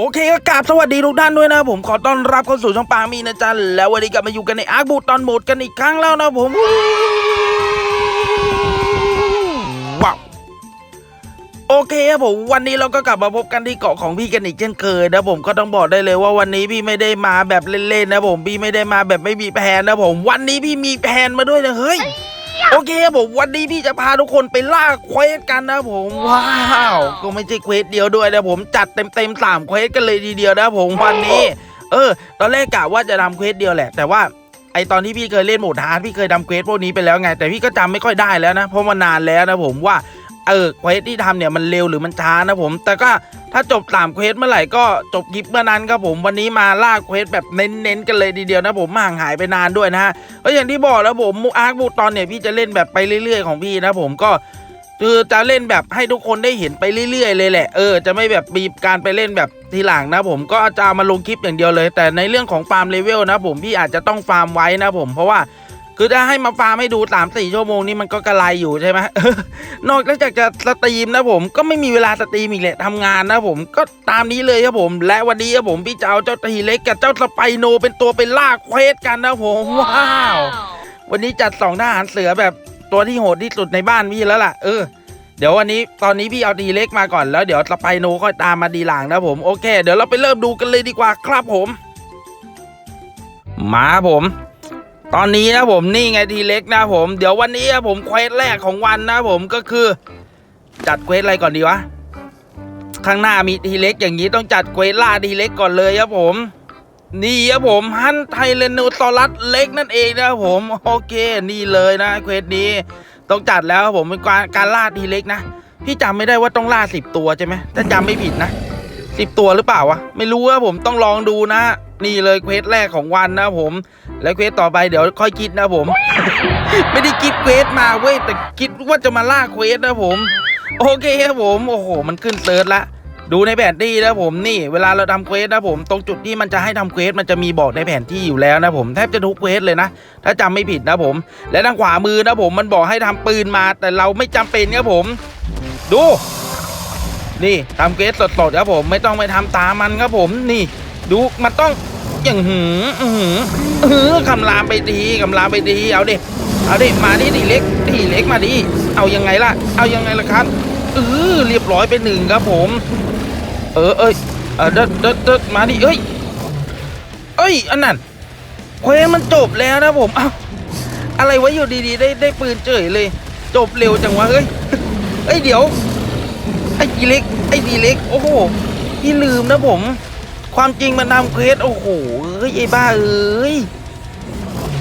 โอเคก็กราบสวัสดีทุกท่านด้วยนะผมขอต้อนรับเข้าสู่ช่องปางมีนะจ๊ะแล้ววันนี้กลับมาอยู่กันในอาร์คบูตอนโหมดกันอีกครั้งแล้วนะผมว้าวโอเคครับผมวันนี้เราก็กลับมาพบกันที่เกาะของพี่กันอีกเช่นเคยนะผมก็ต้องบอกได้เลยว่าวันนี้พี่ไม่ได้มาแบบเล่นๆนะผมพี่ไม่ได้มาแบบไม่มีแผนนะผม วันนี้พี่มีแผนมาด้วยนะเฮ้ย โอเคครับผมวันนี้พี่จะพาทุกคนไปล่าเควสกันนะผมว้าวก็ไม่ใช่เควสเดียวด้วยนะผมจัดเต็มเต็มๆสามเควสกันเลยทีเดียวนะผมวันนี้ เออ ตอนแรกกะว่าจะทำเควสเดียวแหละ แต่ว่าไอตอนที่พี่เคยเล่นโหมดฮาร์ดพี่เคยทำเควสพวกนี้ไปแล้วไง แต่พี่ก็จำไม่ค่อยได้แล้วนะเพราะมันนานแล้วนะผมว่าเออเควสที่ทำเนี่ยมันเร็วหรือมันช้านะผม แต่ก็ ถ้าจบสามเควสเมื่อไหร่ก็จบคลิปเมื่อนั้นครับผมวันนี้มาล่าเควสแบบเน้นๆกันเลยทีเดียวนะผมห่างหายไปนานด้วยนะฮะก็อย่างที่บอกแล้วผมมูอาร์คบูตอนเนี่ยพี่จะเล่นแบบไปเรื่อย ๆ ของพี่นะผมก็คือจะเล่นแบบให้ทุกคนได้เห็นไปเรื่อยๆเลยแหละ เออ จะไม่แบบมีการไปเล่นแบบทีหลังนะผมก็จะามาลงคลิปอย่างเดียวเลย แต่ในเรื่องของฟาร์มเลเวลนะผมพี่อาจจะต้องฟาร์มไว้นะผมเพราะว่า คือถ้าให้มาฟาร์มให้ดู3 4ชั่วโมงนี้มันก็กระไรอยู่ใช่ไหมนอกจากจะสตรีมนะผมก็ไม่มีเวลาสตรีมอีกแหละทำงานนะผมก็ตามนี้เลยครับผม และวันนี้ครับผมพี่จะเอาเจ้าทีเล็กกับเจ้าสไปโนเป็นตัวไปล่าเควสกันนะผมว้าว วันนี้จัดสองทหารเสือแบบตัวที่โหดที่สุดในบ้านพี่แล้วล่ะเออเดี๋ยววันนี้ตอนนี้พี่เอาดีเล็กมาก่อนแล้วเดี๋ยวสไปโนค่อยตามมาดีหลังนะผมโอเค เดี๋ยวเราไปเริ่มดูกันเลยดีกว่าครับผม มาครับผม ตอนนี้นะผมนี่ไงทีเล็กนะผม เดี๋ยววันนี้นะผมเควสแรกของวันนะผมก็คือ จัดเควสอะไรก่อนดีวะ ข้างหน้ามีทีเล็กอย่างนี้ต้องจัดเควสล่าทีเล็กก่อนเลยครับผม นี่ครับผมฮันไทเลนโนซอรัสเล็กนั่นเองนะผมโอเคนี่เลยนะเควสนี้ต้องจัดแล้วครับผมเป็นการการล่าทีเล็กนะพี่จำไม่ได้ว่าต้องล่าสิบตัวใช่ไหมถ้าจำไม่ผิดนะสิบตัวหรือเปล่าวะไม่รู้ว่าผมต้องลองดูนะ นี่เลยเควสแรกของวันนะผม แล้วเควสต่อไปเดี๋ยวค่อยคิดนะผม ไม่ได้คิดเควสมาเว้ยแต่คิดว่าจะมาล่าเควสนะผม โอเคครับผมโอ้โห มันขึ้นเติร์ดละดูในแผนที่นะผมนี่เวลาเราทำเควสนะผม ตรงจุดที่มันจะให้ทำเควสมันจะมีบอกในแผนที่อยู่แล้วนะผมแทบจะทุกเควสเลยนะ ถ้าจำไม่ผิดนะผม และทางขวามือนะผมมันบอกให้ทำปืนมา แต่เราไม่จำเป็นครับผม ดู นี่ทำเควสสดๆครับผม ไม่ต้องไปทำตามมันครับผมนี่ ดูมันต้องอย่างหืออือหืออือหือคำรามไปดีคำรามไปดีเอาดิเอาดิมาดิดีเล็กดีเล็กมาดิเอายังไงล่ะ เอายังไงล่ะครับเออเรียบร้อยไปหนึ่งครับผม เออเอ้ยเออเดินเดินเดินมาดิเอ้ยเอ้ยอันนั้นเควมันจบแล้วนะผมเอ้าอะไรวะอยู่ดีๆ ได้ได้ปืนเฉยเลย จบเร็วจังวะเฮ้ยเอ้ยเดี๋ยวไอ้ดีเล็กไอ้ดีเล็กโอ้โหพี่ลืมนะผม ความจริงมันทำเควสโอ้โหเอ้ยไอ้บ้าเอ้ย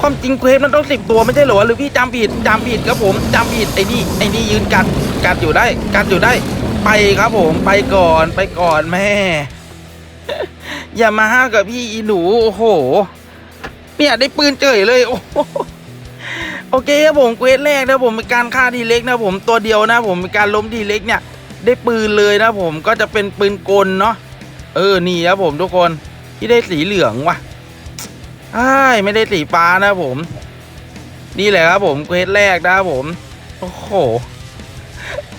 ความจริงเควสมันต้องสิบตัวไม่ใช่เหรอหรือพี่จำผิดจำผิดครับผมจำผิดไอ้นี่ไอ้นี่ยืนกัดกัดอยู่ได้กัดอยู่ได้ ไปครับผมไปก่อนไปก่อนแม่ อย่ามาห้าวกับพี่อีหนูโอ้โหเนี่ยได้ปืนเฉยเลยโอ้โโอเคครับผมเควสแรกนะผมเป็นการฆ่าทีเล็กนะผมตัวเดียวนะผมเป็นการล้มทีเล็กเนี่ย ได้ปืนเลยนะผมก็จะเป็นปืนกลเนาะ เออนี่ครับผมทุกคนที่ได้สีเหลืองว่ะใช่ไม่ได้สีฟ้านะผม นี่แหละครับผมเควสแรกนะครับผม โอ้โห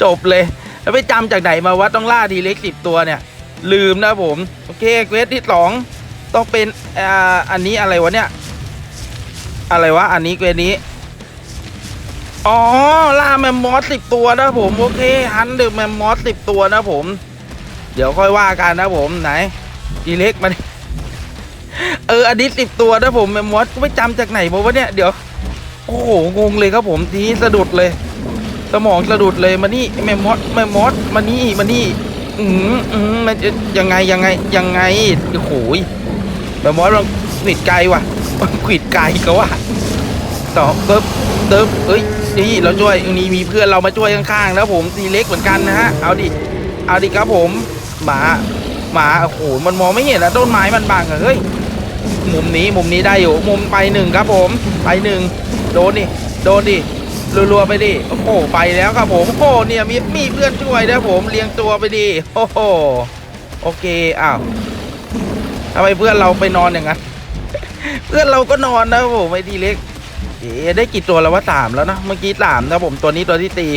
จบเลย แล้วไปจำจากไหนมาว่าต้องล่าทีเล็กสิบตัวเนี่ย ลืมนะผม โอเคเควสที่สองต้องเป็นอ่าอันนี้อะไรวะเนี่ย อะไรวะ อันนี้เควสนี้ อ๋อ ล่าแมมมอสสิบตัวนะผม โอเคฮันเดอแมมมอสสิบตัวนะผม ดี๋ยวค่อยว่ากันนะผมไหนทีเล็กมันเอออันนี้สิบตัวนะผมแมมมอสก็ไม่จำจากไหนมาวะเนี่ยเดี๋ยว โอ้โหงงเลยครับผมทีสะดุดเลย สมองสะดุดเลยมานี่แมมมอสแมมมอสมานี่มานี่อืมอืมมันจะยังไงยังไงยังไงโอ้โหยแมมมอสมันขวิดไกลว่ะขวิดไกลก็ว่าต่อเติบเติบเอ้ยนี่เราช่วยนี่มีเพื่อนเรามาช่วยข้างๆแล้วผมทีเล็กเหมือนกันนะฮะเอาดิเอาดิครับผม หมาหมาโอ้โหมันมองไม่เห็นนะต้นไม้มันบังอะเฮ้ยมุมนี้มุมนี้ได้อยู่มุมไปหนึ่งครับผมไปหนึ่งโดนดิโดนดิรัวๆไปดิโอ้โหไปแล้วครับผมโอ้โหเนี่ยมีมีเพื่อนช่วยนะผมเลี้ยงตัวไปดิโอ้โหโอเคอ้าวทำไมเพื่อนเราไปนอนอย่างนั้นเพื่อนเราก็นอนนะผมไอ้ทีเล็กเอ๊ได้กี่ตัวแล้วว่าสามแล้วนะเมื่อกี้สามนะผมตัวนี้ตัวที่ตี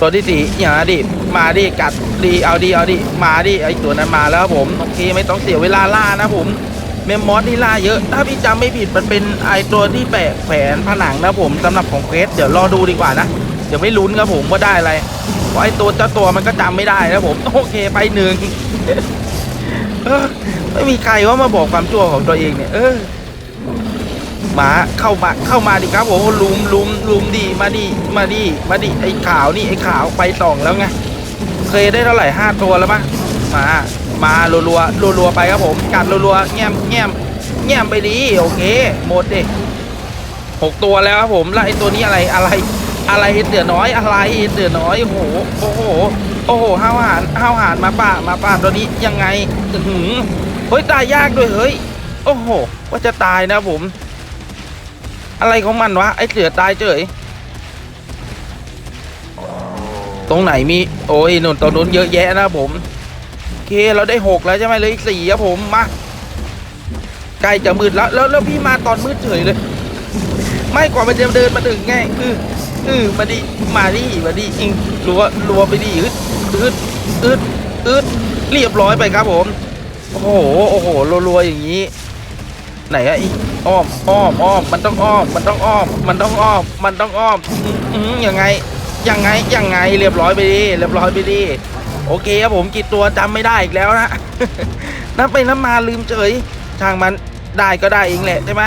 ตัวที่สี่อย่าดิมาดิกัดดีเอาดีเอาดิมาดิไอตัวนั้นมาแล้วผมโอเคไม่ต้องเสียเวลาล่านะผมเมมมอสนี่ล่าเยอะ ถ้าพี่จำไม่ผิดมันเป็นไอตัวที่แปะแขวนผนังนะผมสำหรับของเควสเดี๋ยวรอดูดีกว่านะเดี๋ยวไม่ลุ้นครับผมว่าได้อะไรเพราะไอตัวเจ้าตัวมันก็จำไม่ได้นะผมโอเคไปหนึ่งไม่มีใครว่ามาบอกความชั่วของตัวเองเนี่ยเออ หมาเข้ามาเข้ามาดิครับผมลุมลุมลุมดีมาดิมาดิมาดิไอ้ขาวนี่ไอ้ขาวไปสองแล้วไงเคยได้เท่าไหร่ห้าตัวแล้วมั้งมามารัวรัวรัวรัวไปครับผมกัดรัวรัวแง้มแง้มแง้มไปดีโอเคหมดดิหกตัวแล้วครับผมแล้วไอ้ตัวนี้อะไรอะไร อะไรเสือน้อยอะไรเสือน้อยโอ้โหโอ้โหโอ้โหห้าวหานห้าวหานมาป่ามาป่าตัวนี้ยังไงหือเฮ้ยตายยากด้วยเฮ้ยโอ้โหว่าจะตายนะผม อะไรของมันวะ ไอเสือตายเฉย ตรงไหนมี โอ้ยนุ่นตรงนู้นเยอะแยะนะผม โอเคเราได้หกแล้วใช่ไหมเลยสี่ครับผมมาใกล้จะมืดแล้วแล้วแล้วพี่มาตอนมืดเฉยเลย ไม่กว่ามันจะเดินมาถึงไงอืออือมาดิมาดิมาดิอิงรัวรัวไปดิอึดอึดอึดอึดเรียบร้อยไปครับผม โอ้โหโอ้โหรัวๆอย่างนี้ ไหนอะอีอ้อมอ้อมอ้อมมันต้องอ้อมมันต้องอ้อมมันต้องอ้อมมันต้องอ้อมอืมยังไงยังไงยังไงเรียบร้อยไปดีเรียบร้อยไปดีโอเคครับผมกี่ตัวจำไม่ได้อีกแล้วนะนับไปน้ำมาลืมเฉยช่างมันได้ก็ได้เองแหละใช่ไหม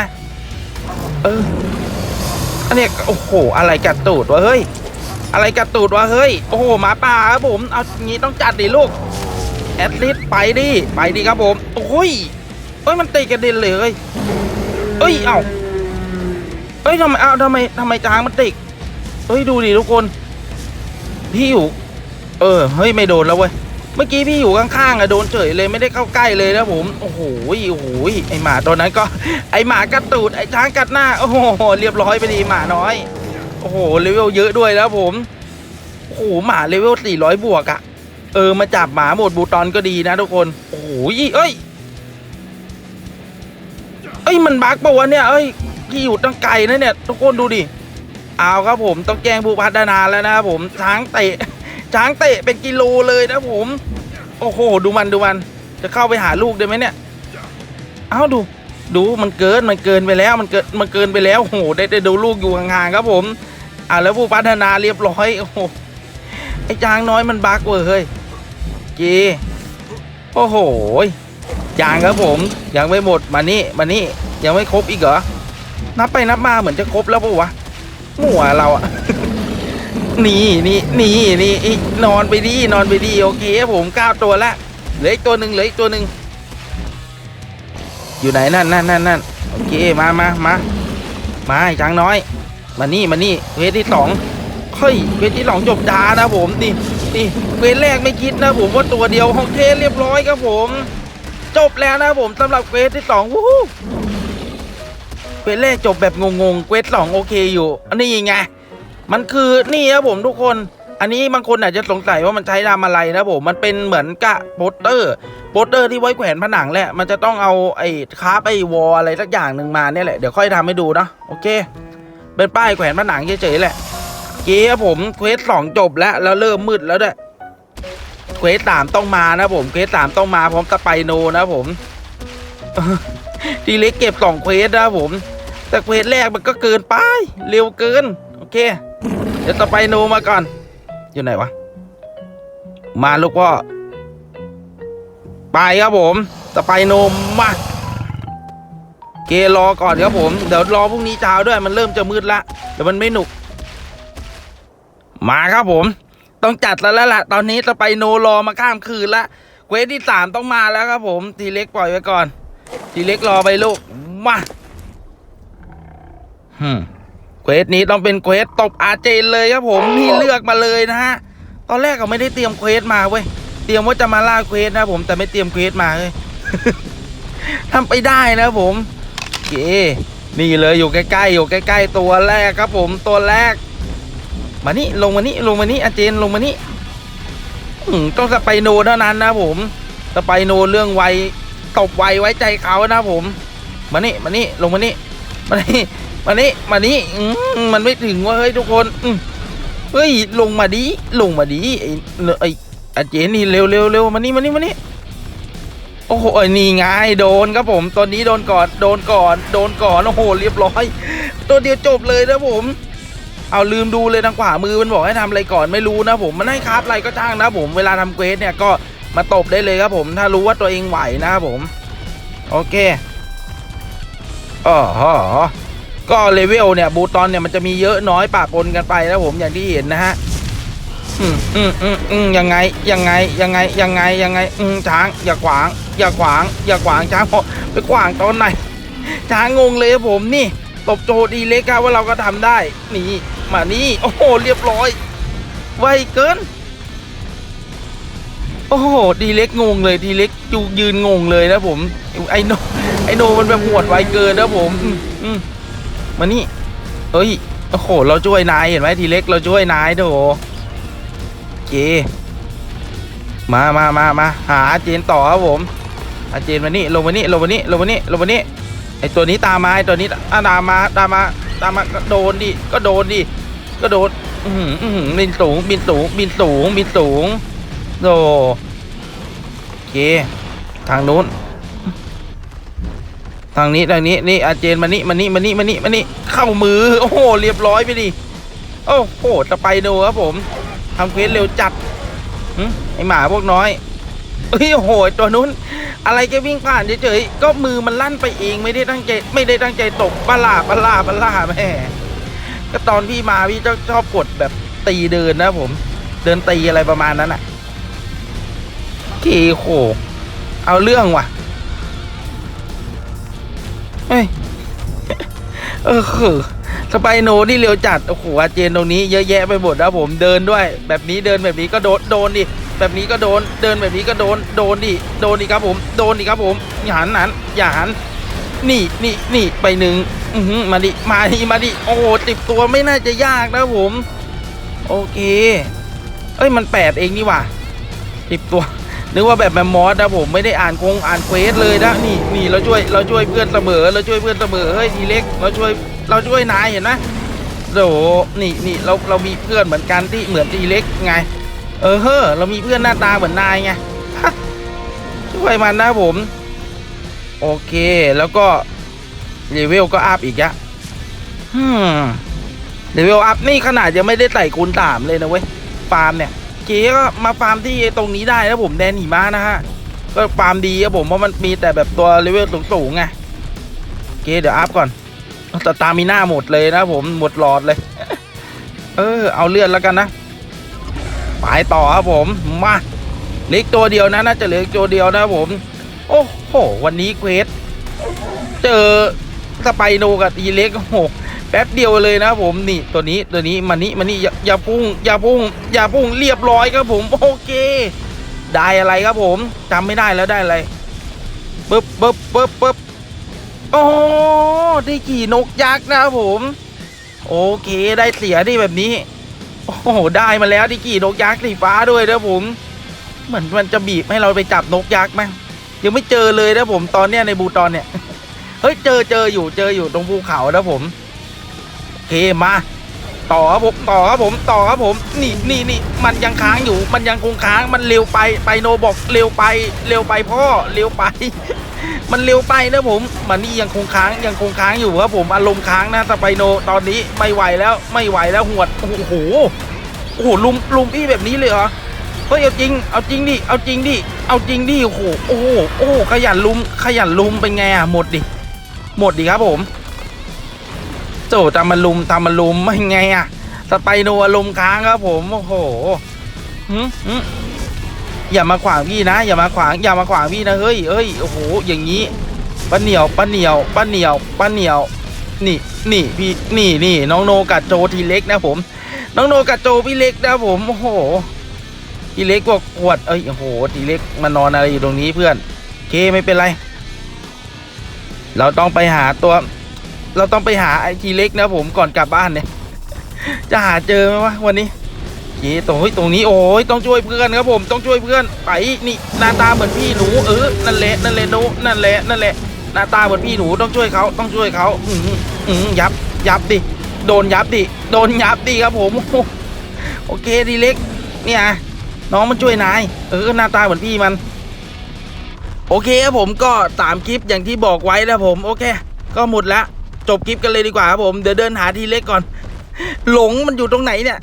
เอออันนี้โอ้โหอะไรกัดตูดวะเฮ้ยอะไรกัดตูดวะเฮ้ยโอ้โหหมาป่าครับผมเอางงี้ต้องจัดดิลูกแอดลิสไปดิไปดิครับผมโอ้ย เอ้ยมันตะกระเด็นเลยเอ้ยเอ้าเอ้ยทำไมเอ้าทำไมทำไมจางมันติดเฮ้ยดูดิทุกคน พี่อยู่ เออเฮ้ยไม่โดนแล้วเว้ยเมื่อกี้พี่อยู่ข้างๆอะโดนเฉยเลยไม่ได้เข้าใกล้เลยนะผมโอ้โหโอ้โหไอหมาตัวนั้นก็ ไอหมากัดตูดไอช้างกัดหน้าโอ้โหเรียบร้อยไปดีหมาน้อย โอ้โหเลเวลเยอะด้วยแล้วผมโอ้โหหมาเลเวล400 บวกอะเออมาจับหมาหมดบูตอนก็ดีนะทุกคนโอ้โหเอ้ย เอ้ยมันบั๊กปะวะเนี่ยเอ้ยพี่อยู่ตั้งไกลนะเนี่ยทุกคนดูดิเอาครับผมต้องแจ้งผู้พัฒนาแล้วนะครับผมช้างเตะช้างเตะเป็นกิโลเลยนะผม โอ้โห ดูมันดูมัน จะเข้าไปหาลูกได้ไหมเนี่ยเอาดู ดูมันเกินมันเกินไปแล้วมันเกินมันเกินไปแล้วโอ้โหได้ได้ดูลูกอยู่ห่างๆครับผมอ่าแล้วผู้พัฒนาเรียบร้อยโอ้โหไอ้จางน้อยมันบักเว้ยเฮ้ยเจโอ้โห ยางครับผมยังไม่หมดมานี่มานี่ยังไม่ครบอีกเหรอนับไปนับมาเหมือนจะครบแล้วปะวะหัวเราอะนี่นี่นี่นี่นอนไปดีนอนไปดีโอเคผมเก้าตัวละเหลืออีกตัวหนึ่งเหลืออีกตัวหนึ่งอยู่ไหนนั่นนั่นนั่นนั่นโอเคมามามามาไอ้ช้างน้อย มานี่มานี่เวทที่สองเฮ้ยเวทที่สองจบดานะผมนี่นี่เวทแรกไม่คิดนะผมว่าตัวเดียวโองเคเรียบร้อยครับผม จบแล้วนะผมสำหรับเควสที่สองวู้ฮู้เควสแรกจบแบบงงๆเควสสองโอเคอยู่ อันนี้ไงมันคือนี่ครับผมทุกคน อันนี้บางคนอาจจะสงสัยว่ามันใช้ทำอะไรนะผมมันเป็นเหมือนกะโปสเตอร์โปสเตอร์ที่ไว้แขวนผนังแหละ มันจะต้องเอาไอ้คาบไอ้วอลอะไรสักอย่างหนึ่งมาเนี่ยแหละเดี๋ยวค่อยทำให้ดูนะโอเค เป็นป้ายแขวนผนังเฉยๆแหละเกีครับผมเควสสองจบแล้วแล้วเริ่มมืดแล้วด้วย ควสสามต้องมานะผมเควสสามต้องมาพร้อมสไปโนนะผมทีเล็กเก็บสองเควสนะผม แต่เควสแรกมันก็เกินไปเร็วเกิน โอเค เดี๋ยวสไปโนมาก่อน อยู่ไหนวะ มาลูกพ่อไปครับผมสไปโนมาเกรอก่อนครับผม เดี๋ยวรอพรุ่งนี้เช้าด้วยมันเริ่มจะมืดละเดี๋ยวมันไม่หนุก มาครับผม ต้องจัดแล้วแล้วล่ะ ตอนนี้สไปโนรอมาข้ามคืนละเควสที่สามต้องมาแล้วครับผมทีเล็กปล่อยไว้ก่อน ทีเล็กรอไปลูก มาฮึเควสนี้ต้องเป็นเควสตบอาเจนเลยครับผมนี่เลือกมาเลยนะฮะ ตอนแรกก็ไม่ได้เตรียมเควสมาเว้ย เตรียมว่าจะมาล่าเควสนะผมแต่ไม่เตรียมเควสมาเลยทำไปได้นะผมโอเคนี่เลยอยู่ใกล้ๆอยู่ใกล้ ๆ ตัวแรกครับผมตัวแรก มานี่ลงมานี่ลงมานี่อาเจนลงมานี่ต้องสไปโนเท่านั้นนะผมสไปโนเรื่องไวตบไวไว้ใจเขานะผมมานี่มานี่ลงมานี่มานี่มานี่มานี่อืมันไม่ถึงว่าเฮ้ยทุกคนอืเฮ้ยลงมาดิลงมาดิไอ้ไอ้อาเจนนี่เร็วเร็วเร็วมานี่มานี่มานี่โอ้โหไอ้นี่ไงโดนครับผมตัวนี้โดนก่อนโดนก่อน โดนก่อนโอ้โหเรียบร้อย ตัวเดียวจบเลยนะผม เอาลืมดูเลยทางขวามือมันบอกให้ทำอะไรก่อนไม่รู้นะผมมันให้คราฟอะไรก็ช่างนะผมเวลาทำเควสเนี่ยก็มาตบได้เลยครับผม ถ้ารู้ว่าตัวเองไหวนะครับผม โอเคอ๋อก็เลเวลเนี่ยบูตอนเนี่ยมันจะมีเยอะน้อยปะปนกันไปนะผมอย่างที่เห็นนะฮะอืมอืมอืมอืมยังไงยังไงยังไงยังไงยังไง อืมช้าง อย่าขวาง อย่าขวาง อย่าขวางช้างพอไปขวางตอนไหนช้างงงเลยครับผมนี่ตบโจดีเล็กครับว่าเราก็ทำได้นี่ มานี่ โอ้โห เรียบร้อย ไวเกิน โอ้โห ดีเล็กงงเลยดีเล็กจูยืนงงเลยนะผม ไอโน ไอโนมันแบบหวดไวเกินนะผม อืมมานี่ เอ้ย โอ้โห เราช่วยนายเห็นไหมทีเล็กเราช่วยนายโถโอเคมามามามาหาอาเจนต่อครับผมอาเจนมานี่ลงมานี่ลงมานี่ลงมานี่ลงมานี่ไอตัวนี้ตามมาไอตัวนี้อะตามมาตามมา ตามมาก็โดนดิก็โดนดิก็โดนอือหืออื้อหือบินสูงบินสูงบินสูงบินสูงโธ่โอเค ทางนู้น ทางนี้ทางนี้นี่อาเจนมานี่มานี่มานี่มานี่มานี่เข้ามือ โอ้โหเรียบร้อยไปดิโอ้โหสไปโดครับผมทำเควสเร็วจัดหึไอหมาพวกน้อยเฮ้ยโอ้โหตัวนู้น อะไรแกวิ่งผ่านเฉยๆก็มือมันลั่นไปเองไม่ได้ตั้งใจไม่ได้ตั้งใจตกปลาปลาปลาแม่ก็ตอนพี่มาพี่ชอบชอบกดแบบตีเดินนะผม เดินตีอะไรประมาณนั้นอะเคโหเอาเรื่องว่ะเฮ้ยเออคือสไปโนนี่เร็วจัด โอ้โหอาเจนตรงนี้เยอะแยะไปหมดนะผมเดินด้วย แบบนี้เดินแบบนี้ก็โดนโดนดิ แบบนี้ก็โดน เดินแบบนี้ก็โดน โดนดิ โดนดิครับผม โดนดิครับผมอย่าหันหันอย่าหัน นี่นี่นี่ไปหนึ่งอื้อหือมาดิ มาดิ มาดิ โอ้โหติดตัวไม่น่าจะยากนะผม โอเค เอ้ย มันแปดเองนี่ว่าติดตัว นึกว่าแบบแมมมอสนะผมไม่ได้อ่านคงอ่านเควสเลยนะ นี่นี่เราช่วย เราช่วยเพื่อนเสมอ เราช่วยเพื่อนเสมอ เฮ้ยทีเล็ก เราช่วย เราช่วยนายเห็นไหมโอ้โหนี่นี่เราเรามีเพื่อนเหมือนกันที่เหมือนทีเล็กไง เออเฮ้อเรามีเพื่อนหน้าตาเหมือนนายไงช่วยมันนะผม โอเคแล้วก็เลเวลก็อัพอีกอะฮึเลเวลอัพนี่ขนาดยังไม่ได้ไต่คูณสามเลยนะเว้ยฟาร์มเนี่ยเจ๊ก็มาฟาร์มที่ตรงนี้ได้นะผมแดนหิมะนะฮะก็ฟาร์มดีครับผมเพราะมันมีแต่แบบตัวเลเวลสูงๆไงโอเคเดี๋ยวอัพก่อนแต่ตามีหน้าหมดเลยนะผมหมดหลอดเลย เออเอาเลือดแล้วกันนะ ไปต่อครับผมมาเล็กตัวเดียวนะน่าจะเหลืออีกตัวเดียวนะผม โอ้โห วันนี้เควสเจอสไปโนกับตีเล็กโอ้โหแป๊บเดียวเลยนะผมนี่ตัวนี้ตัวนี้มานี่มานี่อย่าพุ่งอย่าพุ่งอย่าพุ่งเรียบร้อยครับผมโอเค ได้อะไรครับผมจำไม่ได้แล้วได้อะไรปึ๊บปึ๊บปึ๊บปึ๊บโอ้ได้ขี่นกยักษ์นะครับผม โอเคได้เสียที่แบบนี้ โอ้โหได้มาแล้วที่ขี่นกยักษ์สีฟ้าด้วยนะผม เหมือนมันจะบีบให้เราไปจับนกยักษ์ไหมยังไม่เจอเลยนะผมตอนเนี้ยในบูตอนเนี่ยเฮ้ยเจอเจออยู่เจออยู่ตรงภูเขานะผมโอเคมาต่อครับผมต่อครับผมต่อครับผมนี่นี่นี่มันยังค้างอยู่ มันยังคงค้างมันเร็วไปไปโนบอกเร็วไป เร็วไปพ่อเร็วไป มันเร็วไปนะผมมันนี่ยังคงค้างยังคงค้างอยู่ครับผมอารมณ์ค้างนะสไปโนตอนนี้ไม่ไหวแล้วไม่ไหวแล้วหวดโอ้โหโอ้โหลุมลุมพี่แบบนี้เลยเหรอเฮ้ยเอาจริงเอาจริงดิเอาจริงดิเอาจริงดิโอ้โหโอ้โหโอ้โหขยันลุมขยันลุมเป็นไงอะหมดดิหมดดิครับผมโจทำมันลุมทำมันลุมไม่ไงอะสไปโนอารมณ์ค้างครับผมโอ้โหหึหึ อย่ามาขวางพี่นะ อย่ามาขวางอย่ามาขวางพี่นะเฮ้ยเฮ้ยโอ้โหอย่างนี้ป้าเหนียวป้าเหนียวป้าเหนียวป้าเหนียว นี่นี่พี่นี่นี่น้องโนกัดโจทีเล็กนะผม น้องโนกัดโจพี่เล็กนะผมโอ้โหพี่เล็กก็ขวดเอ้ยโอ้โหทีเล็กมานอนอะไรอยู่ตรงนี้เพื่อนโอเคไม่เป็นไร เราต้องไปหาตัว เราต้องไปหาไอทีเล็กนะผมก่อนกลับบ้านเนี่ย จะหาเจอไหมวะวันนี้ คตรงเฮ้ตรงนี้โอ้ยต้องช่วยเพื่อนครับผมต้องช่วยเพื่อนไปนี่หน้าตาเหมือนพี่หนูเออนั่นแหละนั่นแหละนูนั่นแหละนั่นแหละหน้าตาเหมือนพี่หนูต้องช่วยเขาต้องช่วยเขาอืมอืมยับยับดิโดนยับดิโดนยับดิครับผมโอ้โหโอเคดีเล็ก เนี่ยน้องมันช่วยนายเออหน้าตาเหมือนพี่มัน โอเคครับผมก็ตามคลิปอย่างที่บอกไว้นะผมโอเค ก็หมดละจบคลิปกันเลยดีกว่าครับผมเดี๋ยวเดินหาทีเล็กก่อน หลงมันอยู่ตรงไหนเนี่ย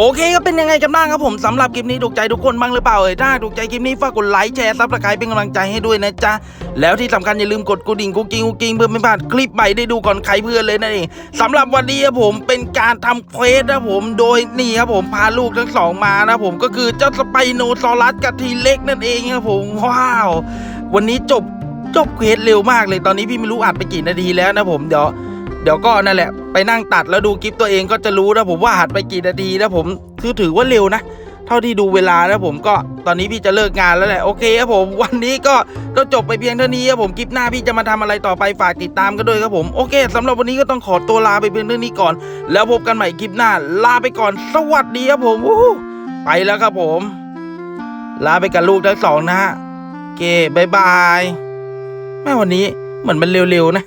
โอเคก็เป็นยังไงกันบ้างครับผมสำหรับคลิปนี้ถูกใจทุกคนบ้างหรือเปล่าเอ่ยถ้าถูกใจคลิปนี้ฝากกดไลค์แชร์ซับสไครป์เป็นกำลังใจให้ด้วยนะจ๊ะแล้วที่สำคัญอย่าลืมกดกระดิ่งกุ๊กกิ้งกุ๊กกิ้งเพื่อไม่พลาดคลิปใหม่ได้ดูก่อนใครเพื่อนเลยนั่นเองสำหรับวันนี้ครับผมเป็นการทำเควสนะผมโดยนี่ครับผมพาลูกทั้งสองมานะผมก็คือเจ้าสไปโนซอรัสกับทีเล็กนั่นเองครับผมว้าว วันนี้จบจบเควสเร็วมากเลยตอนนี้พี่ไม่รู้อัดไปกี่นาทีแล้วนะผมเดี๋ยว ดี๋ยวก็นั่นแหละไปนั่งตัดแล้วดูคลิปตัวเองก็จะรู้นะผมว่าหัดไปกี่นาทีนะผมคือถือว่าเร็วนะเท่าที่ดูเวลานะผมก็ตอนนี้พี่จะเลิกงานแล้วแหละโอเคครับผมวันนี้ก็ก็จบไปเพียงเท่านี้ครับผมคลิปหน้าพี่จะมาทำอะไรต่อไปฝากติดตามกันด้วยครับผมโอเคสำหรับวันนี้ก็ต้องขอตัวลาไปเพียงเท่านี้ก่อน แล้วพบกันใหม่คลิปหน้า ลาไปก่อน สวัสดีครับผมวู้ไปแล้วครับผม ลาไปกับลูกทั้งสองนะฮะเคบายบายแม่วันนี้เหมือนมันเร็วๆนะ